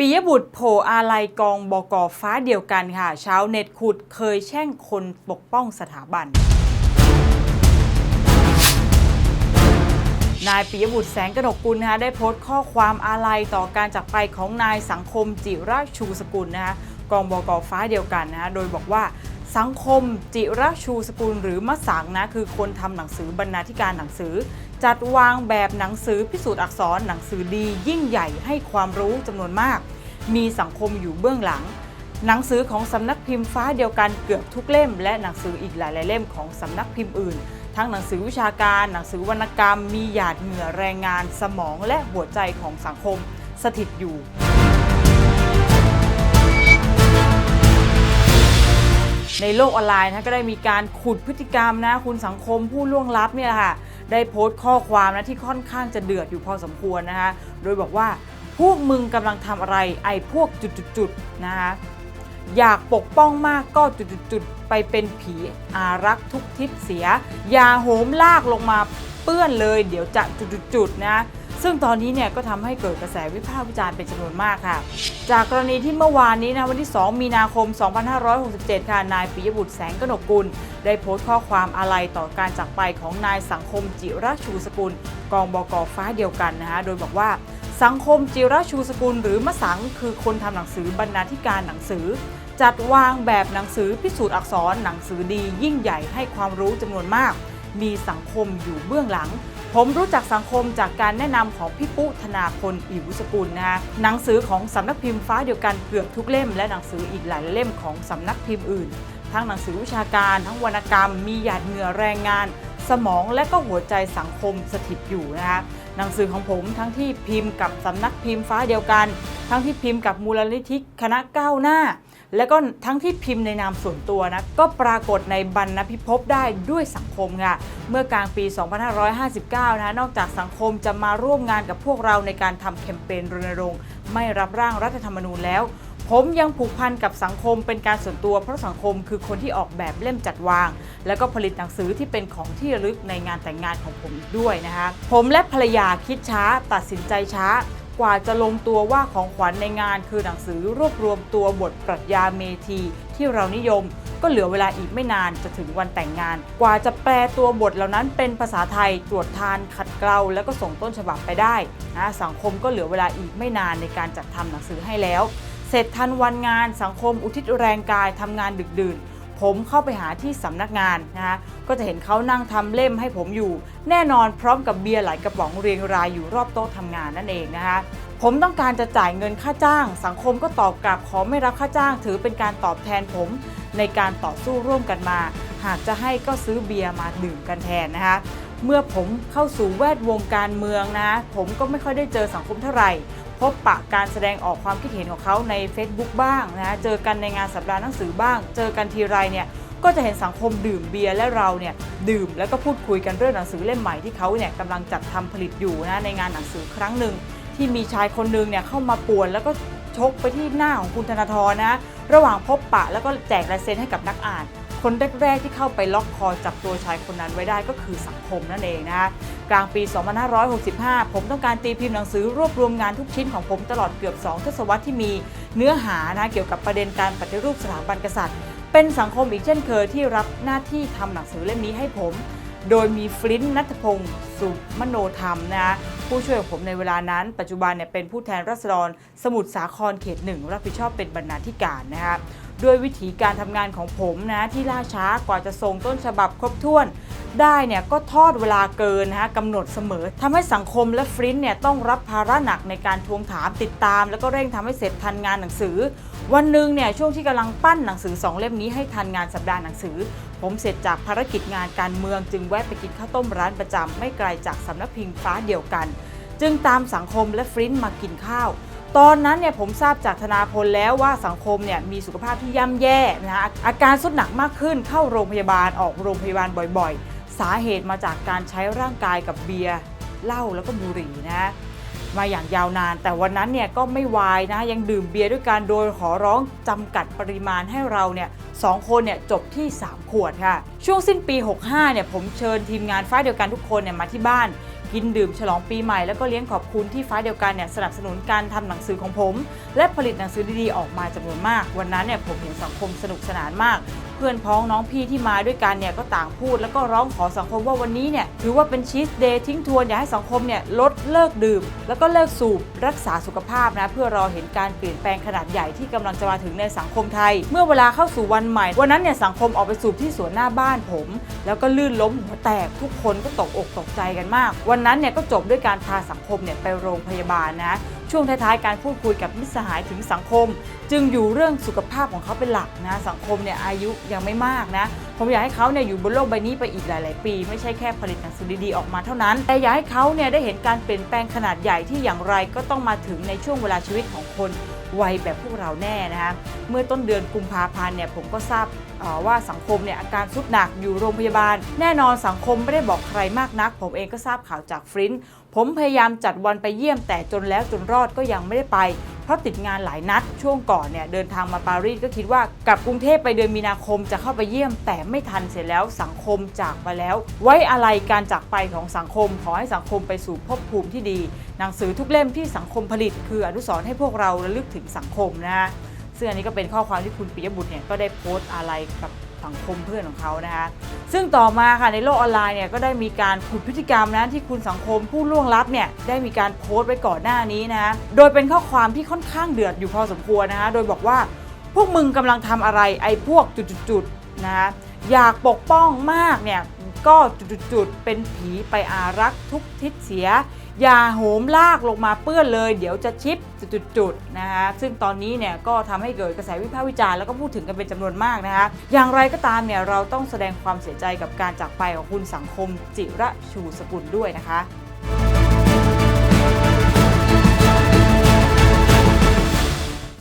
ปิยบุตรโผอาลัยกองบกฟ้าเดียวกันค่ะชาวเน็ตขุดเคยแช่งคนปกป้องสถาบัน นายปิยบุตรแสงกนกกุลนะคะได้โพสต์ข้อความอาลัยต่อการจากไปของนายสังคมจิราชูสกุลนะคะกองบกฟ้าเดียวกันนะคะโดยบอกว่าสังคมจิราชูสกุลหรือมะสังนะคือคนทำหนังสือบรรณาธิการหนังสือ จัดวางแบบหนังสือพิสูจน์อักษรหนังสือดี ยิ่งใหญ่ให้ความรู้จำนวนมาก มีสังคมอยู่เบื้องหลัง หนังสือของสำนักพิมพ์ฟ้าเดียวกันเกือบทุกเล่ม และหนังสืออีกหลายๆเล่มของสำนักพิมพ์อื่น ทั้งหนังสือวิชาการ หนังสือวรรณกรรม มีหยาดเหงื่อแรงงาน สมองและหัวใจของสังคม สถิตอยู่ในโลกออนไลน์นะก็ได้มีการขุดพฤติกรรมนะคุณสังคมผู้ล่วงลับเนี่ยแหละค่ะ ได้โพสต์ข้อความนะที่ค่อนข้างจะเดือดอยู่พอสมควรนะคะ โดยบอกว่าพวกมึงกำลังทำอะไรไอ้พวกจุดๆๆนะคะอยากปกป้องมากก็จุดๆๆไปเป็นผีอารักทุกทิศเสีย อย่าโหมลากลงมาเปื้อนเลย เดี๋ยวจะจุดๆๆนะ ซึ่งตอนนี้เนี่ยก็ทำให้เกิดกระแสวิพากษ์วิจารณ์เป็นจำนวนมากค่ะ จากกรณีที่เมื่อวานนี้นะวันที่ 2 มีนาคม 2567 ค่ะ นายปิยบุตรแสงกนกกุล ได้โพสต์ข้อความอาลัยต่อการจากไปของนายสังคมจิรชูสกุล กองบกฟ้าเดียวกันนะคะโดยบอกว่าสังคมจิรชูสกุล หรือมะสังคือคนทำหนังสือบรรณาธิการหนังสือ จัดวางแบบหนังสือพิสูจน์อักษรหนังสือดี ยิ่งใหญ่ให้ความรู้จำนวนมาก มีสังคมอยู่เบื้องหลัง ผมรู้จักสังคมจากการแนะนำของพี่ปุ๊ธนาพลอิวสกุลนะคะหนังสือของสำนักพิมพ์ฟ้าเดียวกันเกือบทุกเล่ม และหนังสืออีกหลายเล่มของสำนักพิมพ์อื่น ทั้งหนังสือวิชาการทั้งวรรณกรรม มีหยาดเหงื่อแรงงาน สมองและก็หัวใจสังคมสถิตอยู่นะคะหนังสือของผมทั้งที่พิมพ์กับสำนักพิมพ์ฟ้าเดียวกัน ทั้งที่พิมพ์กับมูลนิธิคณะก้าวหน้า และก็ทั้งที่พิมพ์ในนามส่วนตัวนะก็ปรากฏในบรรณพิภพได้ด้วยสังคมค่ะเมื่อกลางปี 2559 นะนอกจากสังคมจะมาร่วมงานกับพวกเราในการทำแคมเปญรณรงค์ไม่รับร่างรัฐธรรมนูญแล้ว ผมยังผูกพันกับสังคมเป็นการส่วนตัว เพราะสังคมคือคนที่ออกแบบเล่มจัดวาง แล้วก็ผลิตหนังสือที่เป็นของที่ระลึกในงานแต่งงานของผมอีกด้วยนะคะผมและภรรยาคิดช้า ตัดสินใจช้า กว่าจะลงตัวว่าของขวัญในงานคือหนังสือรวบรวมตัวบทปรัชญาเมธีที่เรานิยม ก็เหลือเวลาอีกไม่นานจะถึงวันแต่งงาน กว่าจะแปลตัวบทเหล่านั้นเป็นภาษาไทยตรวจทานขัดเกลาแล้วก็ส่งต้นฉบับไปได้นะสังคมก็เหลือเวลาอีกไม่นานในการจัดทำหนังสือให้แล้ว เสร็จทันวันงานสังคมอุทิศแรงกายทำงานดึกดื่น ผมเข้าไปหาที่สำนักงานนะคะก็จะเห็นเขานั่งทำเล่มให้ผมอยู่ แน่นอนพร้อมกับเบียร์หลายกระป๋องเรียงรายอยู่รอบโต๊ะทำงานนั่นเองนะคะผมต้องการจะจ่ายเงินค่าจ้าง สังคมก็ตอบกลับขอไม่รับค่าจ้าง ถือเป็นการตอบแทนผมในการต่อสู้ร่วมกันมา หากจะให้ก็ซื้อเบียร์มาดื่มกันแทนนะคะเมื่อผมเข้าสู่แวดวงการเมืองนะ ผมก็ไม่ค่อยได้เจอสังคมเท่าไหร่ พบปะการแสดงออกความคิดเห็นของเขาใน Facebook บ้างนะเจอกันในงานสัปดาห์หนังสือบ้าง เจอกันทีไรเนี่ยก็จะเห็นสังคมดื่มเบียร์และเราเนี่ยดื่มแล้วก็พูดคุยกันเรื่องหนังสือเล่มใหม่ที่เขาเนี่ยกำลังจัดทำผลิตอยู่นะในงานหนังสือครั้งหนึ่งที่มีชายคนหนึงเนี่ยเข้ามาป่วนแล้วก็ชกไปที่หน้าของคุณธนาธรนะระหว่างพบปะแล้วก็แจกลายเซ็นให้กับนักอ่าน คนแรกๆที่เข้าไปล็อกคอจับตัวชายคนนั้นไว้ได้ก็คือสังคมนั่นเองนะคะกลางปี 2565 ผมต้องการตีพิมพ์หนังสือรวบรวมงานทุกชิ้นของผมตลอดเกือบ 2 ทศวรรษที่มีเนื้อหานะเกี่ยวกับประเด็นการปฏิรูปสถาบันกษัตริย์ เป็นสังคมอีกเช่นเคยที่รับหน้าที่ทำหนังสือเล่มนี้ให้ผม โดยมีฟลินต์นัทพงศ์สุมโนธรรมนะผู้ช่วยของผมในเวลานั้น ปัจจุบันเนี่ยเป็นผู้แทนรัษฎรสมุทรสาครเขตหนึ่งรับผิดชอบเป็นบรรณาธิการนะครับ ด้วยวิธีการทำงานของผมนะที่ล่าช้ากว่าจะส่งต้นฉบับครบถ้วนได้เนี่ยก็ทอดเวลาเกินนะฮะกำหนดเสมอทำให้สังคมและฟรินต์เนี่ยต้องรับภาระหนักในการทวงถามติดตาม แล้วก็เร่งทำให้เสร็จทันงานหนังสือ วันหนึ่งเนี่ยช่วงที่กำลังปั้นหนังสือสองเล่มนี้ให้ทันงานสัปดาห์หนังสือ ผมเสร็จจากภารกิจงานการเมือง จึงแวะไปกินข้าวต้มร้านประจำไม่ไกลจากสำนักพิมพ์ฟ้าเดียวกัน จึงตามสังคมและฟรินต์มากินข้าว ตอนนั้นเนี่ยผมทราบจากธนาพลแล้วว่าสังคมเนี่ยมีสุขภาพที่ย่ำแย่นะฮะอาการสุดหนักมากขึ้นเข้าโรงพยาบาลออกโรงพยาบาลบ่อยๆ สาเหตุมาจากการใช้ร่างกายกับเบียร์เหล้าแล้วก็บุหรี่นะมาอย่างยาวนาน แต่วันนั้นเนี่ยก็ไม่วายนะยังดื่มเบียร์ด้วยกันโดยขอร้องจำกัดปริมาณให้เราเนี่ยสองคนเนี่ยจบที่ 3 ขวดค่ะ ช่วงสิ้นปี 65เนี่ยผมเชิญทีมงานฟ้าเดียวกันทุกคนเนี่ยมาที่บ้าน กินดื่มฉลองปีใหม่ แล้วก็เลี้ยงขอบคุณที่ฟ้าเดียวกันเนี่ยสนับสนุนการทำหนังสือของผม และผลิตหนังสือดีๆออกมาจำนวนมาก วันนั้นเนี่ยผมเห็นสังคมสนุกสนานมากเพื่อนพ้องน้องพี่ที่มาด้วยกันเนี่ยก็ต่างพูดแล้วก็ร้องขอสังคมว่าวันนี้เนี่ยถือว่าเป็นชีสเดย์ทิ้งทวนอยากให้สังคมเนี่ยลดเลิกดื่ม แล้วก็เลิกสูบรักษาสุขภาพนะเพื่อรอเห็นการเปลี่ยนแปลงขนาดใหญ่ที่กำลังจะมาถึงในสังคมไทย เมื่อเวลาเข้าสู่วันใหม่ วันนั้นเนี่ยสังคมออกไปสูบที่สวนหน้าบ้านผม แล้วก็ลื่นล้มหัวแตกทุกคนก็ตกอกตกใจกันมาก วันนั้นเนี่ยก็จบด้วยการพาสังคมเนี่ยไปโรงพยาบาลนะ ช่วงท้ายๆการพูดคุยกับมิตรสหายถึงสังคม จึงอยู่เรื่องสุขภาพของเขาเป็นหลักนะสังคมเนี่ยอายุยังไม่มากนะ ผมอยากให้เขาเนี่ยอยู่บนโลกใบนี้ไปอีกหลาย ๆ ปี ไม่ใช่แค่ผลิตหนังสือดีๆออกมาเท่านั้น แต่อยากให้เขาเนี่ยได้เห็นการเปลี่ยนแปลงขนาดใหญ่ที่อย่างไรก็ต้องมาถึงในช่วงเวลาชีวิตของคนวัยแบบพวกเราแน่นะคะเมื่อต้นเดือนกุมภาพันธ์เนี่ยผมก็ทราบว่าสังคมเนี่ยอาการสุดหนักอยู่โรงพยาบาล แน่นอนสังคมไม่ได้บอกใครมากนัก ผมเองก็ทราบข่าวจากฟรินท์ผมพยายามจัดวันไปเยี่ยมแต่จนแล้วจนรอดก็ยังไม่ได้ไป เพราะติดงานหลายนัดช่วงก่อนเนี่ยเดินทางมาปารีสก็คิดว่ากลับกรุงเทพไปเดือนมีนาคมจะเข้าไปเยี่ยม แต่ไม่ทันเสร็จแล้วสังคมจากไปแล้ว ไว้อะไรการจากไปของสังคม ขอให้สังคมไปสู่ภพภูมิที่ดี หนังสือทุกเล่มที่สังคมผลิต คืออนุสรณ์ให้พวกเราระลึกถึงสังคมนะฮะ ซึ่งอันนี้ก็เป็นข้อความที่คุณปิยบุตรเนี่ยก็ได้โพสต์อะไรกับสังคมเพื่อนของเขานะคะซึ่งต่อมาค่ะในโลกออนไลน์เนี่ยก็ได้มีการขุดพฤติกรรมนะที่คุณสังคมผู้ล่วงลับเนี่ยได้มีการโพสต์ไว้ก่อนหน้านี้นะโดยเป็นข้อความที่ค่อนข้างเดือดอยู่พอสมควรนะคะโดยบอกว่าพวกมึงกำลังทำอะไรไอ้พวกจุดๆนะะอยากปกป้องมากเนี่ยก็จุดๆเป็นผีไปอารักทุกทิศเสีย อย่าโหมลากลงมาเปื้อนเลย เดี๋ยวจะชิปจุดๆนะคะซึ่งตอนนี้เนี่ยก็ทำให้เกิดกระแสวิพากษ์วิจารณ์แล้วก็พูดถึงกันเป็นจำนวนมากนะคะอย่างไรก็ตามเนี่ยเราต้องแสดงความเสียใจกับการจากไปของคุณสังคมจิระชูสกุลด้วยนะคะ